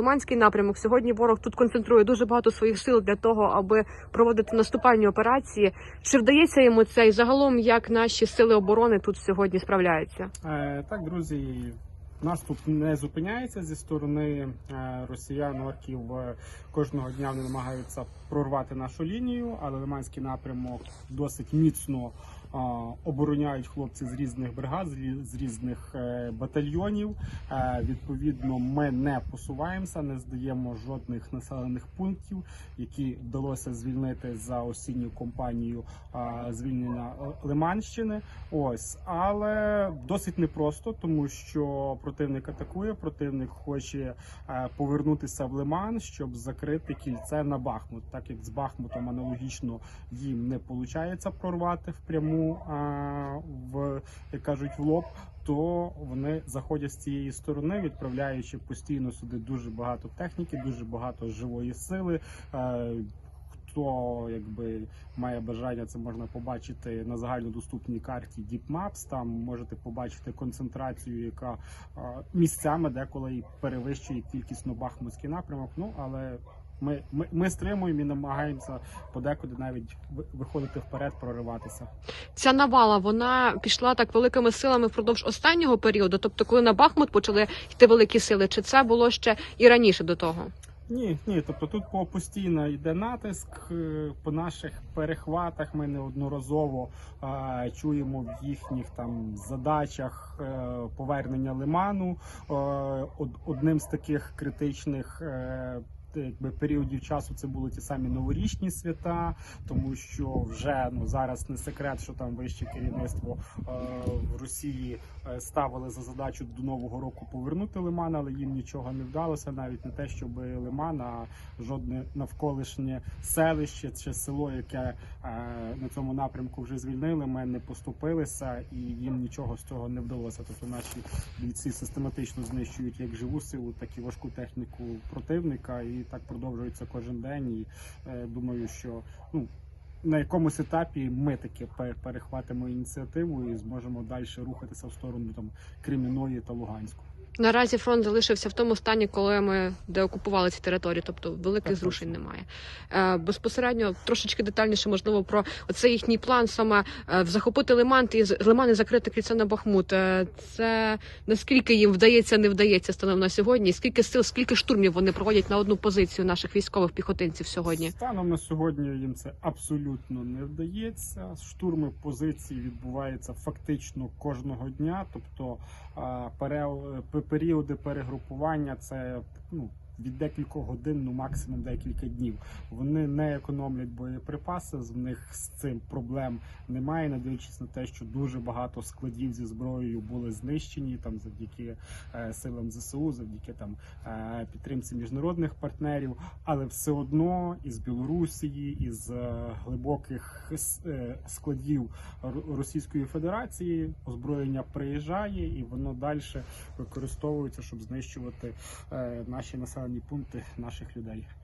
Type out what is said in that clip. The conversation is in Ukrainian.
Лиманський напрямок. Сьогодні ворог тут концентрує дуже багато своїх сил для того, аби проводити наступальні операції. Чи вдається йому це? І загалом, як наші сили оборони тут сьогодні справляються? Е, Так, друзі, наступ не зупиняється зі сторони е, росіян, орків. Кожного дня вони намагаються прорвати нашу лінію, але Лиманський напрямок досить міцно е, обороняють хлопці з різних бригад, з різних е, батальйонів. Відповідно, ми не посуваємося, не здаємо жодних населених пунктів, які вдалося звільнити за осінню кампанію е, звільнення Лиманщини. Ось, але досить непросто, тому що противник атакує, противник хоче е, повернутися в Лиман, щоб закрити кільце на Бахмут. Так як з Бахмутом аналогічно їм не виходить прорвати впряму е, в як кажуть в лоб. То вони заходять з цієї сторони, відправляючи постійно сюди дуже багато техніки, дуже багато живої сили. Хто якби має бажання, це можна побачити на загальнодоступній карті Deep Maps. Там можете побачити концентрацію, яка місцями деколи і перевищує кількісно бахмутський напрямок. Ну але ми, ми, ми стримуємо і намагаємося подекуди навіть виходити вперед, прориватися. Ця навала вона пішла так великими силами впродовж останнього періоду. Тобто, коли на Бахмут почали йти великі сили, чи це було ще і раніше до того? Ні, ні, тобто тут по постійно йде натиск е, по наших перехватах. Ми неодноразово е, чуємо в їхніх там задачах е, повернення лиману. Е, одним з таких критичних. Е, Якби періодів часу це були ті самі новорічні свята, тому що вже ну зараз не секрет, що там вище керівництво е, в Росії е, ставили за задачу до нового року повернути Лиман, але їм нічого не вдалося, навіть не те, щоб Лиман, а жодне навколишнє селище чи село, яке е, на цьому напрямку вже звільнили, ми не поступилися, і їм нічого з цього не вдалося. Тобто наші бійці систематично знищують як живу силу, так і важку техніку противника, і так продовжується кожен день. І е, думаю, що ну. На якомусь етапі ми таки перехватимо ініціативу і зможемо далі рухатися в сторону там Креміної та Луганську. Наразі фронт залишився в тому стані, коли ми деокупували ці території, тобто великих Так, зрушень немає. Е, безпосередньо трошечки детальніше, можливо, про оцей їхній план саме е, захопити Лиман і з Лиман і закрити кільце на Бахмут. Е, це наскільки їм вдається, не вдається станом на сьогодні? Скільки сил, скільки штурмів вони проводять на одну позицію наших військових піхотинців сьогодні? Станом на сьогодні їм це абсолютно не вдається. Штурми позицій відбуваються фактично кожного дня. Тобто а, пере- пе- періоди перегрупування це ну. Від декількох годин, ну максимум декілька днів. Вони не економлять боєприпаси. В них з цим проблем немає, не дивлячись на те, що дуже багато складів зі зброєю були знищені там завдяки е, силам ЗСУ, завдяки там е, підтримці міжнародних партнерів, але все одно із Білорусії, із е, глибоких е, складів Російської Федерації озброєння приїжджає і воно далі використовується, щоб знищувати е, наші населені пункти наших людей.